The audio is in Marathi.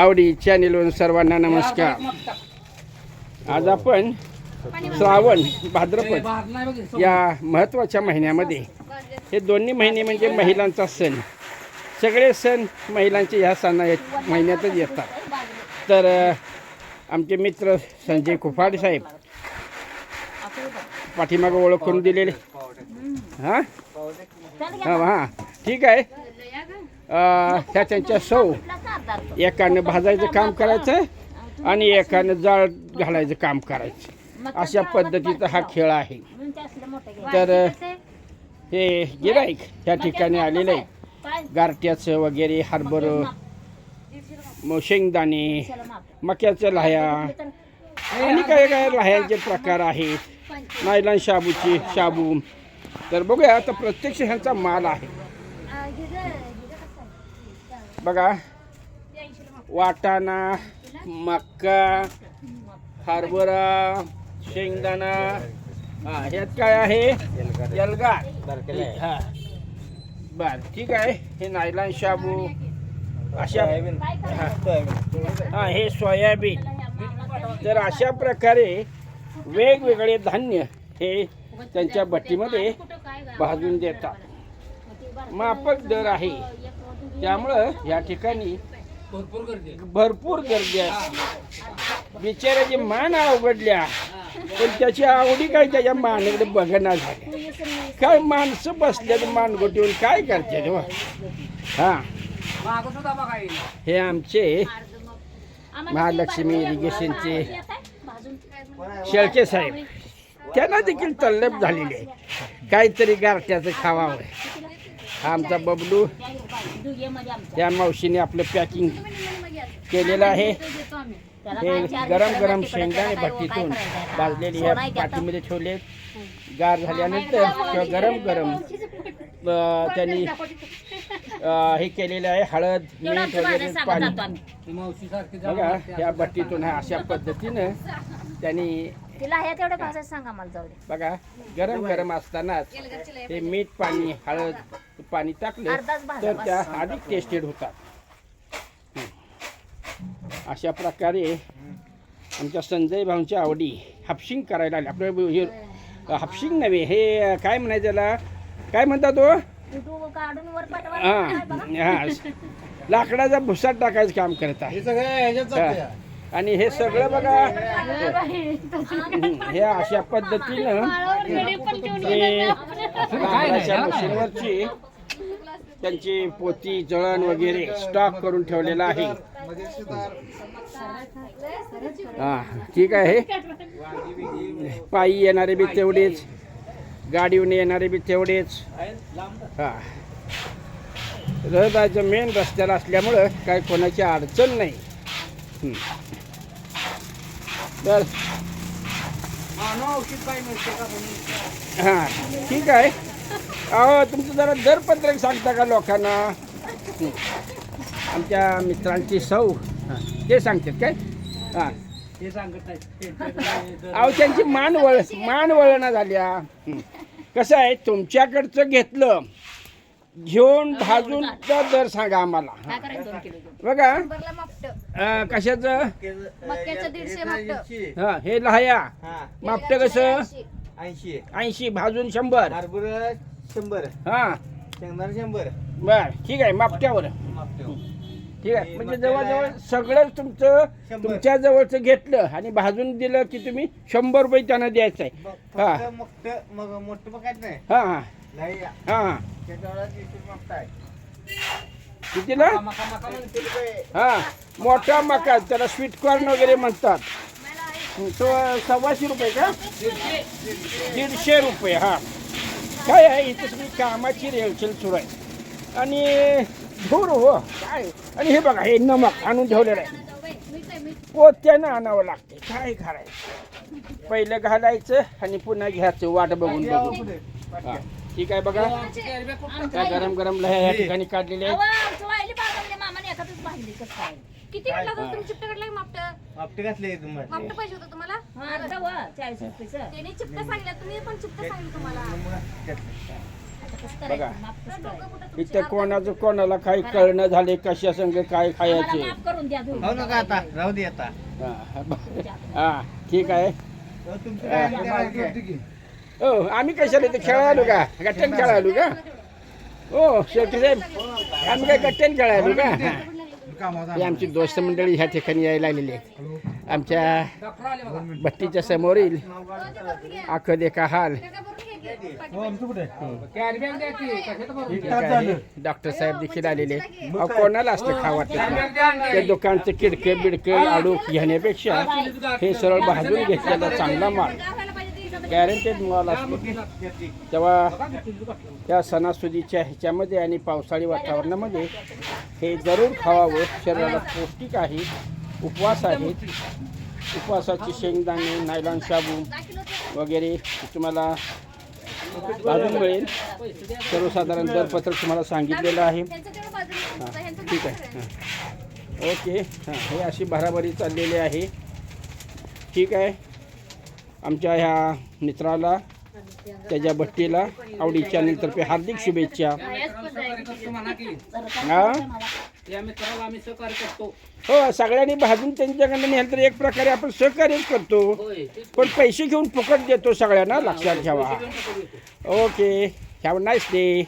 आवडी चॅनेलवरून सर्वांना नमस्कार. आज आपण श्रावण भाद्रपद या महत्त्वाच्या महिन्यामध्ये हे दोन्ही महिने म्हणजे महिलांचा सण. सगळे सण महिलांचे ह्या सणा महिन्यातच येतात. तर आमचे मित्र संजय कुफाड साहेब पाठीमागं ओळख करून दिलेले. हां? हां हां. ठीक आहे. ह्या त्या त्यांच्या सौ एकानं भाजायचं काम करायचं आणि एकानं जाळ घालायचं काम करायचं. अशा पद्धतीचा हा खेळ आहे. तर हे गिराईक त्या ठिकाणी आलेलं आहे गारट्याचं वगैरे हरभर शेंगदाणे मक्याचं लाह्या. आणि काय काय लाह्यांचे प्रकार आहेत? नायलॉन शाबूची शाबू. तर बघूया आता प्रत्यक्ष ह्यांचा माल आहे? बघा. वाटाणा मक्का हरभरा शेंगदाणा. हा ह्यात काय आहे? एल्गा हा. बर ठीक आहे. हे नायलॉन शाबू. अशा हा. हे सोयाबीन. तर अशा प्रकारे वेगवेगळे धान्य हे त्यांच्या भट्टीमध्ये भाजून देतात. माफक दर आहे. त्यामुळं या ठिकाणी भरपूर गर्दी असते बिचाऱ्याची मान अवघडल्या पण त्याची आवडी काय त्याच्या मानाकडे बघणार झाल्या काय माणसं बसल्यात मान गोटीवर काय करते हो? हा. हे आमचे महालक्ष्मी इरिगेशनचे शेळके साहेब. त्यांना देखील तल्लप झालेली आहे. काहीतरी गारट्याचं खावावं. हा आमचा बबलू या मावशीने आपलं पॅकिंग केलेलं आहे. हे गरम गरम शेंगदाणे भट्टीतून भाजलेले या पाठीमध्ये ठेवले गार झाल्यानंतर किंवा गरम गरम त्यांनी हे केलेलं आहे. हळद मीठ वगैरे पाणी. बघा या भट्टीतून हा अशा पद्धतीनं त्यांनी बघा गरम गरम असतानाच ते मीठ पाणी हळद पाणी टाकलं अर्धाच भाजा तर त्या अधिक टेस्टेड होतात हं. अशा प्रकारे आमच्या संजय भाऊंच्या आवडी हापशिंग करायला आले आपलं हे हापशिंग नव्हे हे काय म्हणायचं त्याला काय म्हणतात तो कुटू काढून वर पाठवा हां हां लाकडाचा भुसा टाकायचं काम करत आहे हा. आणि हे सगळं बघा हं, हे अशा पद्धतीनं हे मशीनवरची त्यांची पोती जळण वगैरे स्टॉक करून ठेवलेला आहे. हा ठीक आहे. पायी येणारे बी तेवढेच. गाडीवर येणारे बी तेवढेच. हा. रहदारीचं मेन रस्त्याला असल्यामुळं काय कोणाची अडचण नाही. तर हां ठीक आहे. अहो तुमचं जरा दरपत्रक सांगता का लोकांना? हं. आमच्या मित्रांची सौ. हां ते सांगतात काय? हां. अहो त्यांची मान वळ मान वळणा झाल्या. कसं आहे तुमच्याकडचं घेतलं घेऊन भाजून दर सांगा आम्हाला. बघा. कशाचं? हा हे लहाया. मापटं कसं? ऐंशी. ऐंशी. भाजून शंभर. शंभर. हा. शेंगदाणा शंभर. बर ठीक आहे मापट्यावर ठीक आहे म्हणजे जवळजवळ सगळं तुमचं शंभर. तुमच्या जवळचं घेतलं आणि भाजून दिलं की तुम्ही शंभर रुपये त्यांना द्यायचं आहे. हा. फक्त मोठं मग मोठं बघायचं नाही. हा हा. हा. हा. त्याच्यावर तीस कितीला? रुपये हा. मोठा मका त्याला स्वीट कॉर्न वगैरे म्हणतात. तो सव्वाशे रुपये का? दीडशे रुपये हा. काय आहे? इथं तुम्ही कामाची रेलचेल सुरू आहे. आणि धूर हो काय? आणि हे बघा हे नमक आणून ठेवलेलं आहे. पोत्यानं आणावं लागते काय करायचं? पहिलं घालायचं आणि पुन्हा घ्यायचं. वाट बघून बघून. ठीक आहे बघा. काय गरम गरम लह्या या ठिकाणी काढलेल्या आहेत. मामाने एखादच बांधली कसं काय? किती मापट? मापटे घातले तुम्हाला. मापट पाहिजे होतं तुम्हाला? अर्धा व चाळीस रुपयेचं त्याने चिपट सांगितलं तुम्ही पण चिपट सांगितलं तुम्हाला. कसं बघा. करायचं माफ कसं करायचं? इथं कोणाचं कोणाला काही कळणं झाले कशा संग काय आम्हाला खायचे? माफ करून द्या दोघी. हो नका आता? राहू दे आता. हा, बरं. हा ठीक आहे. हो, तुमचं काय आहे? ते राहू द्या. हो आम्ही कशाला इथे खेळायलो का? गट्ट्यान खेळायलो का? हो शेवटी साहेब आम्ही काय गट्ट्यान खेळायलो का? हा. हे आमची दोस्त मंडळी ह्या ठिकाणी यायला लागलेली आहेत. आमच्या भट्टीच्या समोरील आख देखा हाल. डॉक्टर साहेब देखील आलेले कोणाला असलं खावा ते दुकानचं किडकं बिडकं आडूक घेण्यापेक्षा हे सरळ भाजून घेतलेला चांगला माल. गॅरंटेड माल असतो. तेव्हा या सणासुदीच्या ह्याच्यामध्ये आणि पावसाळी वातावरणामध्ये हे जरूर खावावं. शरीराला पौष्टिक आहे. उपवास आहेत उपवासाची शेंगदाणे नायलॉन शाबू वगैरे तुम्हाला अजून मिळेल. सर्वसाधारण दरपत्रक तुम्हाला सांगितलेलं आहे. हां ठीक आहे. हां. ओके. हां हे अशी भराभरी चाललेली आहे. ठीक आहे. आमच्या ह्या मित्राला त्याच्या भट्टीला आवडीच्या चॅनलतर्फे हार्दिक शुभेच्छा. हां? हो सगळ्यांनी भाजून त्यांच्याकडनं नेलं तर एक प्रकारे आपण सहकार्यच करतो. पण पैसे घेऊन फुकट देतो सगळ्यांना लक्षात ठेवा. Okay have nice day